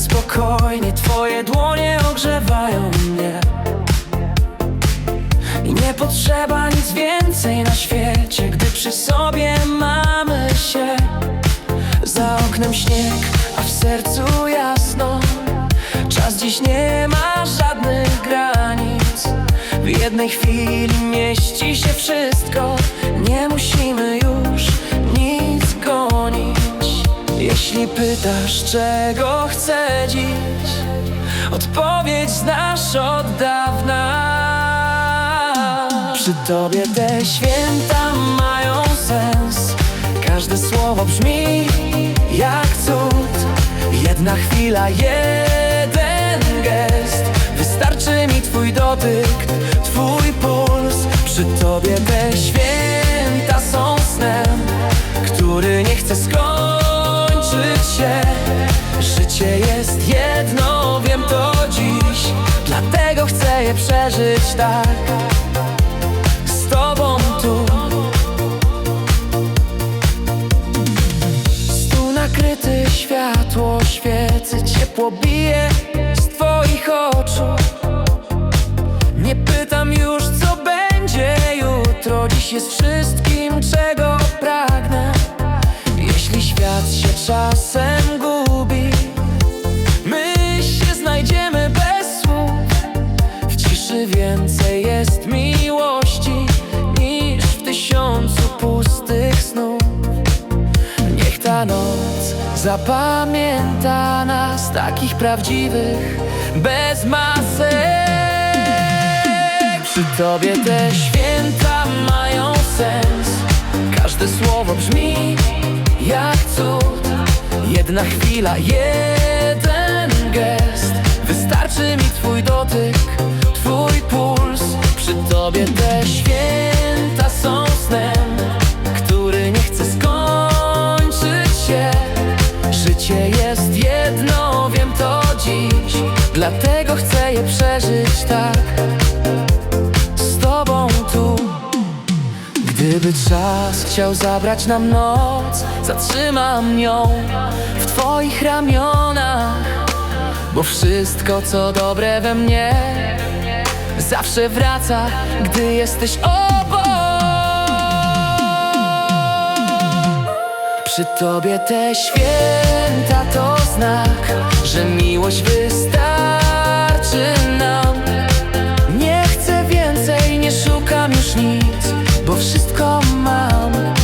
Spokojnie, twoje dłonie ogrzewają mnie. I nie potrzeba nic więcej na świecie Gdy przy sobie mamy się. Za oknem śnieg, a w sercu jasno. Czas dziś nie ma żadnych granic. W jednej chwili mieści się wszystko Jeśli pytasz czego chcę dziś Odpowiedź znasz od dawna. Przy tobie te święta mają sens. Każde słowo brzmi jak cud. Jedna chwila, jeden gest. Wystarczy mi twój dotyk, twój puls. Przy tobie te święta są snem Który nie chce skończyć się Życie jest jedno, wiem to dziś. Dlatego chcę je przeżyć tak. Z tobą tu. Stół nakryty, światło świecy Ciepło bije z twoich oczu. Nie pytam już co będzie jutro. Dziś jest wszystkim czego pragnę świat się czasem gubi. My się znajdziemy bez słów. W ciszy więcej jest miłości Niż w tysiącu pustych snów. Niech ta noc zapamięta nas Takich prawdziwych, bez masek. Przy tobie te święta mają sens. Każde słowo brzmi jak Jedna chwila, jeden gest. Wystarczy mi twój dotyk, twój puls. Przy tobie te święta są snem Który nie chce skończyć się. Życie jest jedno, wiem to dziś. Dlatego chcę je przeżyć tak Gdyby czas chciał zabrać nam noc Zatrzymam ją w twoich ramionach. Bo wszystko co dobre we mnie Zawsze wraca, gdy jesteś obok. Przy tobie te święta to znak Że miłość wystarczy nam. Nie chcę więcej, nie szukam już nic bo wszystko mam.